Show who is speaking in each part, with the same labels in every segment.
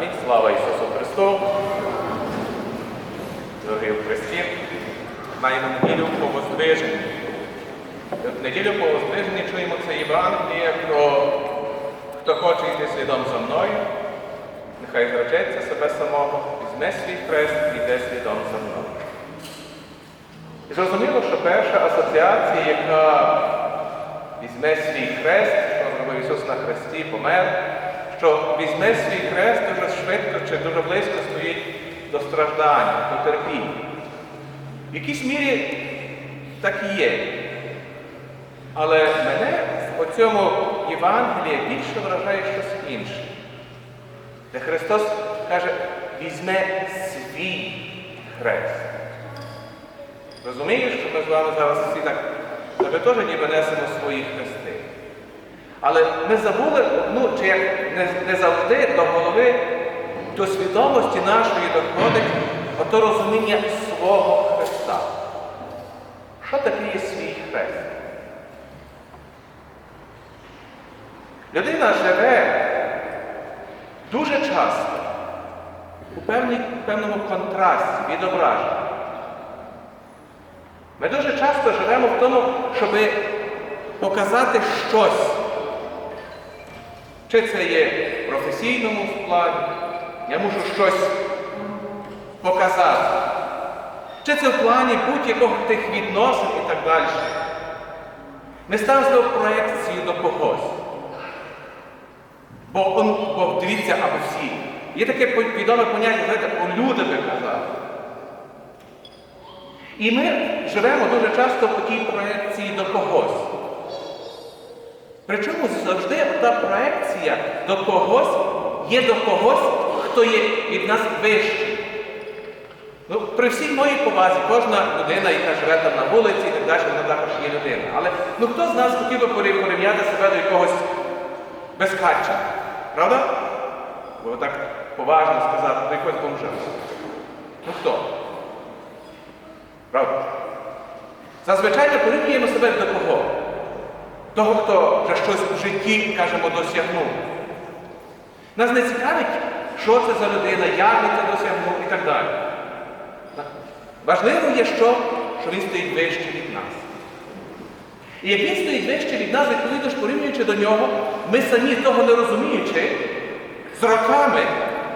Speaker 1: Амінь. Слава Ісусу Христу. Дорогі в Христі, маємо неділю по воздвиженні. І неділю по воздвиженні чуємо це Євангеліє про хто хоче йти слідом за мною, нехай зречеться себе самого, візьме свій хрест і йде слідом за мною. І зрозуміло, що перша асоціація, яка візьме свій хрест, що зробив Ісус на хресті, помер, що візьме свій хрест дуже швидко чи дуже близько стоїть до страждання, до терпіння. В якійсь мірі так і є. Але мене в цьому Євангелії більше вражає щось інше. Де Христос каже, візьме свій хрест. Розумієш, що ми з вами зараз всі так, ми теж ніби несемо свої хрести. Але ми забули одну, чи як не, не завжди до голови, до свідомості нашої доходить ото розуміння свого Христа. Що таке є свій хрест? Людина живе дуже часто у певній, певному контрасті, відображенні. Ми дуже часто живемо в тому, щоб показати щось. Чи це є в професійному плані, я мушу щось показати. Чи це в плані будь-якого тих відносин і так далі. Ми ставимо проекцію до когось. Бо, он, бо дивіться, або всі. Є таке відоме поняття, знаєте, о люди би казали. І ми живемо дуже часто по тій проекції до когось. Причому завжди та проекція до когось є до когось, хто є від нас вищий. Ну, При всій моїй повазі, кожна людина, яка живе там на вулиці і так далі, вона також є людина. Але ну, хто з нас хотів би порівняти себе до якогось безхатча? Правда? Бо так поважно сказати, до якогось бомжа. Ну хто? Правда? Зазвичай ми порівнюємо себе до кого? Того, хто вже щось в житті, кажемо, досягнув. Нас не цікавить, що це за людина, як він це досягнув і так далі. Важливо є, що, що він стоїть вище від нас. І як він стоїть вище від нас, відповідно ж порівнюючи до нього, ми самі того не розуміючи, з роками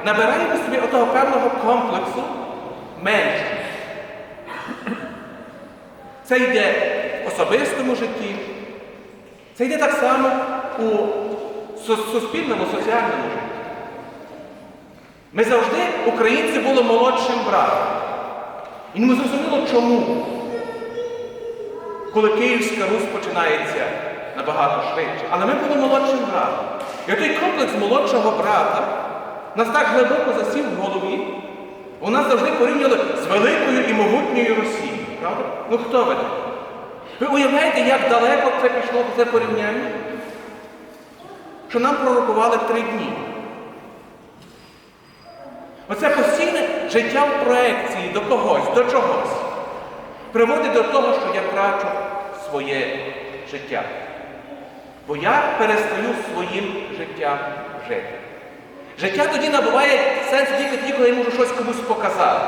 Speaker 1: набираємо собі отого певного комплексу менше. Це йде в особистому житті, це йде так само у суспільному, соціальному житті. Ми завжди, українці, були молодшим братом. І не зрозуміло чому. Коли Київська Русь починається набагато швидше. Але ми були молодшим братом. І той комплекс молодшого брата нас так глибоко засів в голові, у нас завжди порівняли з великою і могутньою Росією. Правда? Ну хто ви? Ви уявляєте, як далеко це пішло це порівняння? Що нам пророкували три дні. Оце постійне життя в проекції до когось, до чогось, приводить до того, що я трачу своє життя. Бо я перестаю своїм життям жити. Життя тоді набуває сенс тільки тоді, коли я можу щось комусь показати.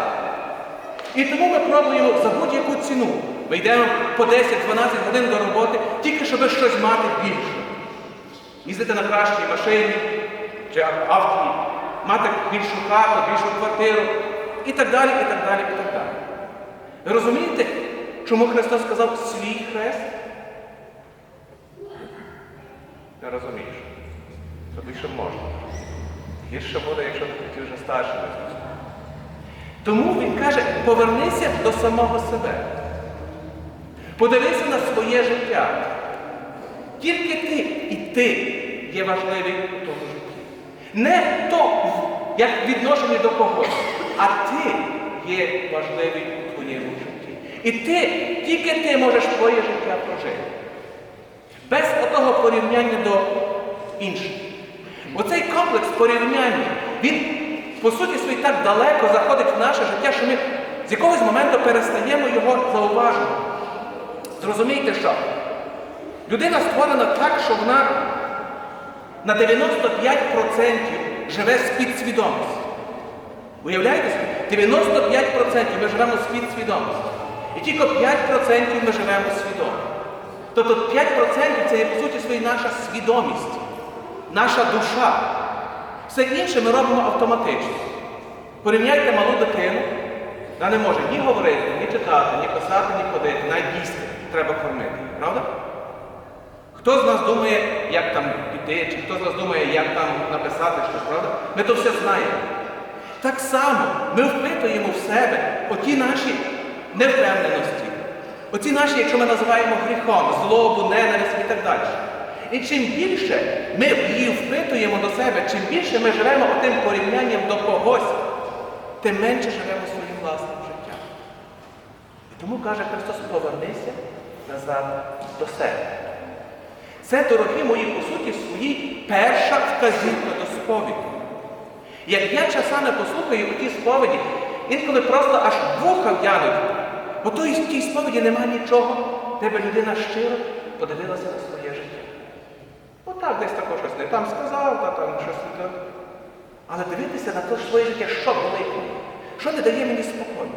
Speaker 1: І тому ми пробуємо за будь-яку ціну. Ми йдемо по 10-12 годин до роботи, тільки щоб щось мати більше. Їздити на кращій машині чи авті, мати більшу хату, більшу квартиру і так далі, і так далі, і так далі. Ви розумієте, чому Христос сказав свій хрест? Не розумієш. То більше можна. Гірше буде, якщо ти вже старший. Тому він каже, повернися до самого себе. Подивися на своє життя. Тільки ти і ти є важливий у тому житті. Не то, як відношення до когось, а ти є важливий у твоєму житті. І ти, тільки ти можеш твоє життя прожити. Без отого порівняння до інших. Оцей комплекс порівняння, він, по суті, свій так далеко заходить в наше життя, що ми з якогось моменту перестаємо його зауважувати. Зрозумійте, що людина створена так, що вона на 95%
Speaker 2: живе з підсвідомості. Уявляєте собі? 95% ми живемо з підсвідомості. І тільки 5% ми живемо свідомо. Тобто 5% це є по суті своя наша свідомість, наша душа. Все інше ми робимо автоматично. Порівняйте малу дитину, вона не може ні говорити, ні читати, ні писати, ні ходити, навіть їсти треба кормити. Правда? Хто з нас думає, як там піти, чи хто з нас думає, як там написати щось, правда? Ми то все знаємо. Так само ми впитуємо в себе оті наші невпевненості, оці наші, якщо ми називаємо гріхом, злобу, ненависть і так далі. І чим більше ми її впитуємо до себе, чим більше ми живемо отим порівнянням до когось, тим менше живемо своїм власним життям. І тому каже Христос, повернися назад до себе. Це, дорогі мої, по суті, свої перша вказівка до сповіді. Як я часами послухаю у тій сповіді, інколи просто аж вуха в'януть, бо той, в тій сповіді нема нічого, тебе людина щиро подивилася на своє життя. Отак десь також щось не там сказав, та там щось не. Але дивитися на те своє життя, що мені, що не дає мені спокою.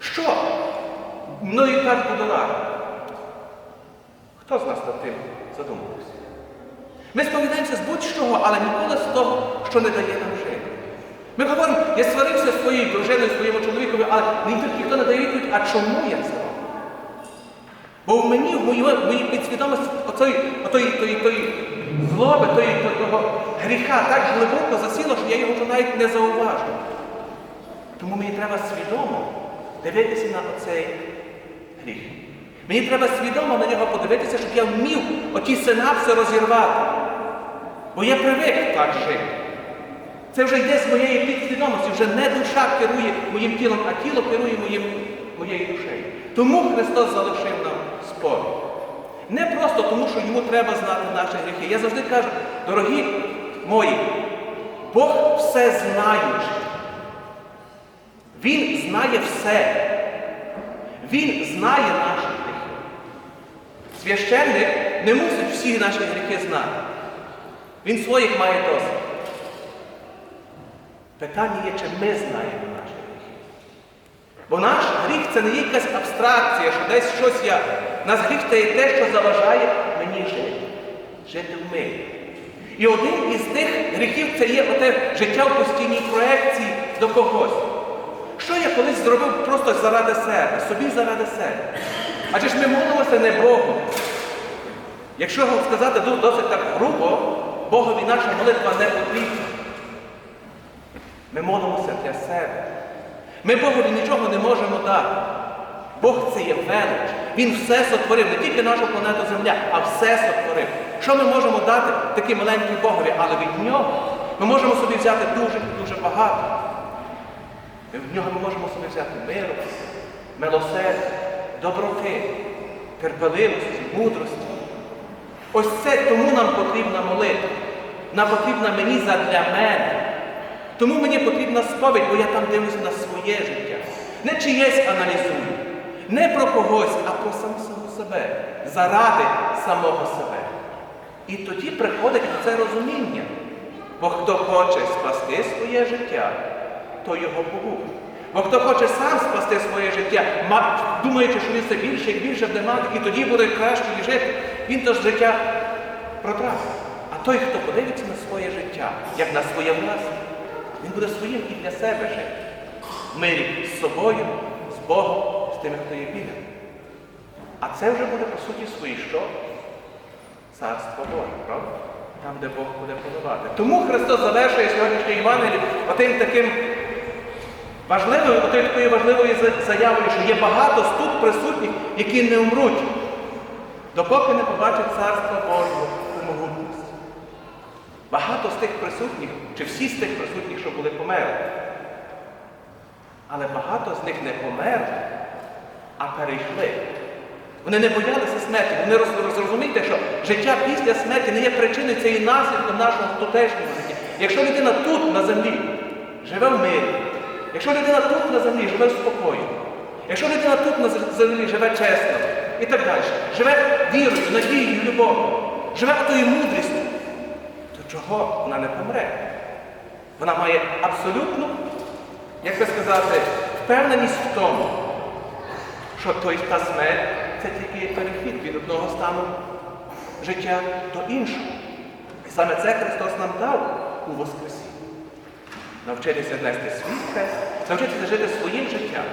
Speaker 2: Що? Мною так будолагає. Хто з нас над тим задумувався? Ми сповідаємося з будь-чого, але ніколи з того, що не дає нам жити. Ми говоримо, я сварився своєю дружиною, своєму чоловікові, але мені тут ніхто не дає відповідь, а чому я це роблю? Бо в мені, в моїй, підсвідомості, тої злоби, тої, того гріха так глибоко засіло, що я його вже навіть не зауважу. Тому мені треба свідомо дивитися на оцей гріх. Мені треба свідомо на нього подивитися, щоб я вмів оті синапси розірвати. Бо я привик так жити. Це вже йде з моєї підсвідомості, вже не душа керує моїм тілом, а тіло керує моїм, моєю душею. Тому Христос залишив нам сповідь. Не просто тому, що йому треба знати наші гріхи. Я завжди кажу, дорогі мої, Бог все знаючий. Він знає все. Він знає гріхи. Священник не мусить всі наші гріхи знати. Він своїх має досить. Питання є, чи ми знаємо наші гріхи. Бо наш гріх це не якась абстракція, що десь щось я. Наш гріх це є те, що заважає мені жити. Жити в мирі. І один із тих гріхів це є оте життя в постійній проекції до когось. Що я колись зробив просто заради себе, собі заради себе? Адже ж ми молимося не Богу. Якщо сказати досить так грубо, Богові наша молитва не потрібна. Ми молимося для себе. Ми Богові нічого не можемо дати. Бог це є велич. Він все сотворив, не тільки нашу планету Земля, а все сотворив. Що ми можемо дати такій маленькій Богові? Але від нього ми можемо собі взяти дуже дуже багато. В нього ми можемо собі взяти миру, милосердя, доброти, терпеливості, мудрості. Ось це тому нам потрібна молитва. Нам потрібна мені задля мене. Тому мені потрібна сповідь, бо я там дивлюся на своє життя. Не чиєсь аналізую, не про когось, а про сам самого себе, заради самого себе. І тоді приходить це розуміння. Бо хто хоче спасти своє життя, то його погубить. Бо хто хоче сам спасти своє життя, ма- думаючи, що він все більше і більше буде мати, і тоді буде краще жити, він то ж життя протратить. А той, хто подивиться на своє життя, як на своє власне, він буде своїм і для себе жити. В мирі з собою, з Богом, з тими, хто є біля. А це вже буде, по суті, своє що? Царство Боже, правда? Там, де Бог буде подавати. Тому Христос завершує сьогоднішнє Євангеліє отим таким важливою, отою такою важливою заявою, що є багато тут присутніх, які не умруть, допоки не побачать Царство Божого у могутності. Багато з тих присутніх, чи всі з тих присутніх, що були померли. Але багато з них не померли, а перейшли. Вони не боялися смерті. Вони роз- що життя після смерті не є причиною, це і наслідком нашого тутешнього життя. Якщо людина тут, на землі, живе в мирі, якщо людина тут на землі живе в спокої, якщо людина тут на землі живе чесно і так далі, живе вірою, надією, любов'ю, живе тою мудрістю, то чого вона не помре? Вона має абсолютну, як би сказати, впевненість в тому, що той та смерть це тільки перехід від одного стану життя до іншого. І саме це Христос нам дав у Воскресінні. Навчитися нести свій хрест, навчитися жити своїм життям.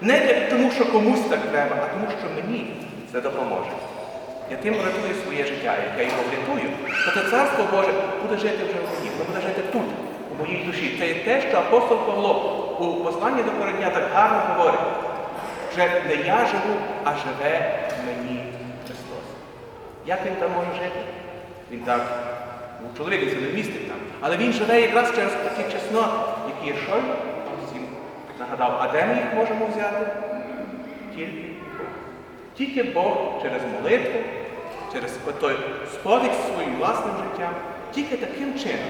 Speaker 2: Не тому, що комусь так треба, а тому, що мені це допоможе. Я тим врятую своє життя, як я його врятую, то це царство Боже буде жити вже в мені, воно буде жити тут, у моїй душі. Це є те, що апостол Павло у посланні до Кородня так гарно говорить. Вже не я живу, а живе мені Христос. Як він там може жити? Він так, чоловік, він себе містить там. Але він живе якраз через такі чесноти, які щойно вам всім нагадав. А де ми їх можемо взяти? Тільки Бог. Тільки Бог через молитву, через той сповідь своїм власним життям, тільки таким чином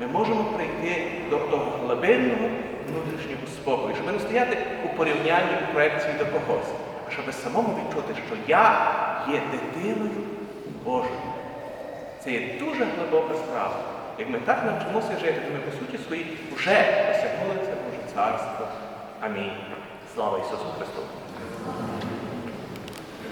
Speaker 2: ми можемо прийти до того глибинного внутрішнього спокою, щоб не стояти у порівнянні у проекції до когось, а щоб самому відчути, що я є дитиною Божою. Це є дуже глибока справа. Як ми так навчимося жити, то ми по суті свої вже осягнули це Боже царство. Амінь. Слава Ісусу Христу!